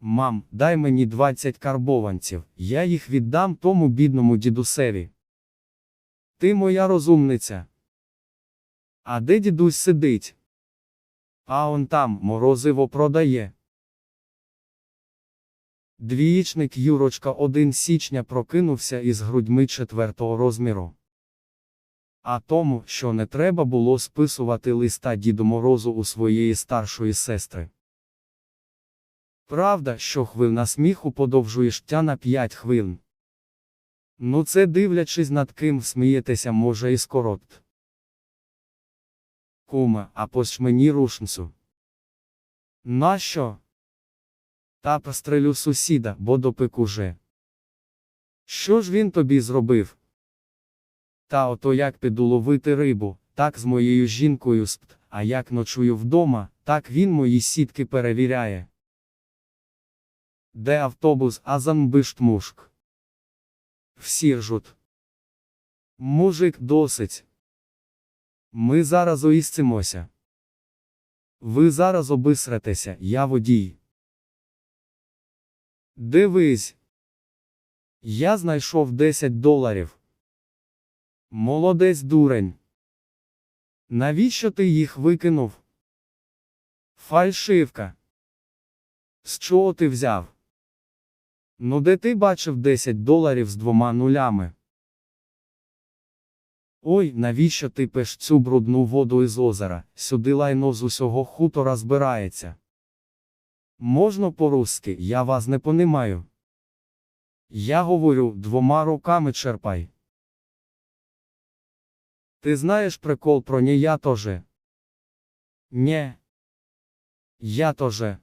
Мам, дай мені 20 карбованців, я їх віддам тому бідному дідусеві. Ти моя розумниця. А де дідусь сидить? А он там морозиво продає. Двієчник Юрочка 1 січня прокинувся із грудьми четвертого розміру. А тому, що не треба було списувати листа Діду Морозу у своєї старшої сестри. Правда, що хвилина сміху подовжує життя на 5 хвилин. Ну це дивлячись над ким смієтеся може і скорот. Куме, а пощ мені рушницю. Нащо? Та пострелю сусіда, бо допек уже. Що ж він тобі зробив? Та ото як піду ловити рибу, так з моєю жінкою спт, а як ночую вдома, так він мої сітки перевіряє. Де автобус Азанбиштмушк? Всі ржуть. Мужик досить. Ми зараз оїстимося. Ви зараз обисретеся, я водій. Дивись. Я знайшов 10 доларів. Молодець дурень. Навіщо ти їх викинув? Фальшивка. З чого ти взяв? Ну де ти бачив 10 доларів з двома нулями? Ой, навіщо ти пиш цю брудну воду із озера, сюди лайно з усього хутора збирається. Можна по-русски, я вас не понимаю. Я говорю, двома руками черпай. Ти знаєш прикол про не я тоже? Не. Я тоже.